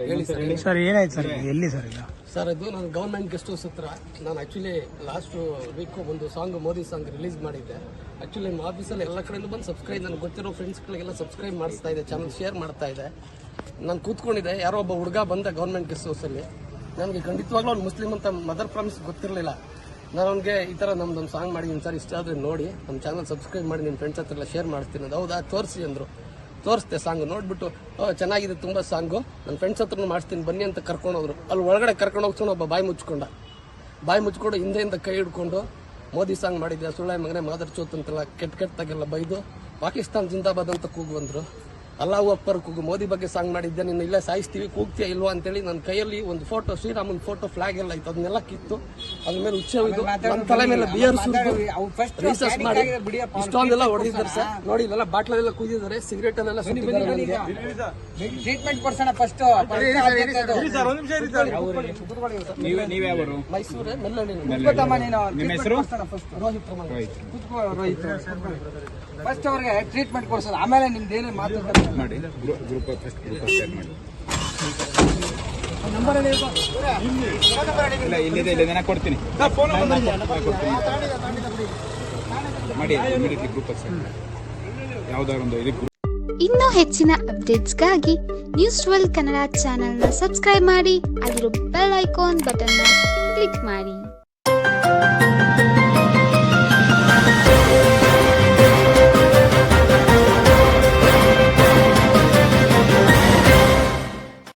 ಹೇಳಿ. ಸರ್ ಏನಾಯ್ತು ಸರ್? ಎಲ್ಲಿ ಸರ್ ಈಗ ಸರ್ ಅದು ನಾನು ಗೌರ್ಮೆಂಟ್ ಗೆಸ್ಟ್ ಹೌಸ್ ಹತ್ರ ನಾನು ಆ್ಯಕ್ಚುಲಿ ಲಾಸ್ಟ್ ವೀಕ್ ಒಂದು ಸಾಂಗ್ ಮೋದಿ ಸಾಂಗ್ ರಿಲೀಸ್ ಮಾಡಿದ್ದೆ. ಆ್ಯಕ್ಚುಲಿ ನಿಮ್ಮ ಆಫೀಸಲ್ಲಿ ಎಲ್ಲ ಕಡೆಯಿಂದ ಬಂದು ಸಬ್ಸ್ಕ್ರೈಬ್ ನನಗೆ ಗೊತ್ತಿರೋ ಫ್ರೆಂಡ್ಸ್ಗಳಿಗೆಲ್ಲ ಸಬ್ಸ್ಕ್ರೈಬ್ ಮಾಡಿಸ್ತಾ ಇದೆ ಚಾನಲ್ ಶೇರ್ ಮಾಡ್ತಾ ಇದೆ. ನಾನು ಕೂತ್ಕೊಂಡಿದ್ದೆ ಯಾರೋ ಒಬ್ಬ ಹುಡುಗ ಬಂದ ಗೌರ್ಮೆಂಟ್ ಗೆಸ್ಟ್ ಹೌಸಲ್ಲಿ ನನಗೆ ಖಂಡಿತವಾಗ್ಲೂ ಅವ್ನು ಮುಸ್ಲಿಮ್ ಅಂತ ಮದರ್ ಪ್ರಾಮಿಸ್ ಗೊತ್ತಿರಲಿಲ್ಲ. ನಾನು ಅವ್ನಿಗೆ ಈ ಥರ ನಮ್ದೊಂದು ಸಾಂಗ್ ಮಾಡಿದ್ದೀನಿ ಸರ್ ಇಷ್ಟ ಆದರೆ ನೋಡಿ. ನಮ್ಮ ಚಾನಲ್ ಸಬ್ಸ್ಕ್ರೈಬ್ ಮಾಡಿ ನಿಮ್ಮ ಫ್ರೆಂಡ್ಸ್ ಹತ್ರ ಎಲ್ಲ ಶೇರ್ ಮಾಡ್ತೀನಿ. ಅದು ಹೌದಾ? ತೋರಿಸಿ ಅಂದರು. ತೋರಿಸ್ದೆ ಸಾಂಗ್ ನೋಡ್ಬಿಟ್ಟು "ಓ, ಚೆನ್ನಾಗಿದೆ ತುಂಬ ಸಾಂಗು. ನನ್ನ ಫ್ರೆಂಡ್ಸ್ ಹತ್ರನೂ ಮಾಡಿಸ್ತೀನಿ ಬನ್ನಿ ಅಂತ ಕರ್ಕೊಂಡು ಹೋದ್ರು. ಅಲ್ಲಿ ಒಳಗಡೆ ಕರ್ಕೊಂಡು ಹೋಗ್ಕೊಂಡು ಒಬ್ಬ ಬಾಯಿ ಮುಚ್ಕೊಂಡ. ಬಾಯಿ ಮುಚ್ಕೊಂಡು ಹಿಂದೆಯಿಂದ ಕೈ ಹಿಡ್ಕೊಂಡು ಮೋದಿ ಸಾಂಗ್ ಮಾಡಿದ್ದೆ ಸುಳ್ಳೆ ಮಗನೆ ಮಾದರ್ ಚೋತ್ ಅಂತೆಲ್ಲ ಕೆಟ್ಟ ಕೆಟ್ಟದಾಗೆಲ್ಲ ಬೈದು ಪಾಕಿಸ್ತಾನ್ ಜಿಂದಾಬಾದ್ ಅಂತ ಕೂಗು ಬಂದರು ಅಲ್ಲಾಹು ಅಪ್ಪರ್ ಕೂಗು ಮೋದಿ ಬಗ್ಗೆ ಸಾಂಗ್ ಮಾಡಿದ್ದೆ ನಿನ್ನ ಇಲ್ಲೇ ಸಾಯಿಸ್ತೀವಿ ಕೂಗ್ತೀಯ ಇಲ್ವಾ? ಅಂತೇಳಿ ನನ್ನ ಕೈಯಲ್ಲಿ ಒಂದು ಫೋಟೋ ಶ್ರೀರಾಮನ್ ಫೋಟೋ ಫ್ಲಾಗ್ ಎಲ್ಲ ಇತ್ತು ಅದನ್ನೆಲ್ಲ ಕಿತ್ತು. ಅದ್ರ ಮೇಲೆ ಉಚ್ಚವಿದು ನಮ್ಮ ತಲೆ ಮೇಲೆ ಬಿಯರ್ ಸುರಿದು ರೀಸರ್ಚ್ ಮಾಡಿ ಇಷ್ಟೊಂದೆಲ್ಲ ಹೊಡೆದಿದ್ದಾರೆ ಸರ್ ನೋಡಿ ಇಲ್ಲೆಲ್ಲ ಬಾಟ್ಲೆಲ್ಲ ಕುಯ್ದಿದ್ದಾರೆ ಸಿಗರೇಟ್ ಅಲ್ಲೆಲ್ಲ ಟ್ರೀಟ್ಮೆಂಟ್ ಕೊಡ್ಸೋಣ ಫಸ್ಟ್ ಮೈಸೂರು ರೋಹಿತ್ ರೋಹಿತ್ ಫಸ್ಟ್ ಅವ್ರಿಗೆ ಟ್ರೀಟ್ಮೆಂಟ್ ಕೊಡ್ಸೋದು ಆಮೇಲೆ ನಿಮ್ದೇನೇ ಮಾತಾಡ್ತಾರೆ ಮಾತು ಮಾಡಿ ಗ್ರೂಪ್ ಫಸ್ಟ್ ಗ್ರೂಪ್ ಮಾಡಿ ಇಲ್ಲ ಇಲ್ಲಿದೆ ಇಲ್ಲಿದೆ. ನಾನು ಕೊಡ್ತೀನಿ. ಕೊಡ್ತೀನಿ. ಮಾಡಿ ಇಮಿಡಿಯೇಟ್ಲಿ ಗ್ರೂಪ್ ಯಾವ್ದಾದ್ರು ಒಂದು ಇದಕ್ಕೆ ಇನ್ನೂ ಹೆಚ್ಚಿನ ಅಪ್ಡೇಟ್ಸ್ಗಾಗಿ ನ್ಯೂಸ್ ಟ್ವೆಲ್ ಕನ್ನಡ ಚಾನೆಲ್ನ ಸಬ್ಸ್ಕ್ರೈಬ್ ಮಾಡಿ ಅಲ್ಲಿರೋ ಬೆಲ್ ಐಕಾನ್ ಬಟನ್ನ ಕ್ಲಿಕ್ ಮಾಡಿ.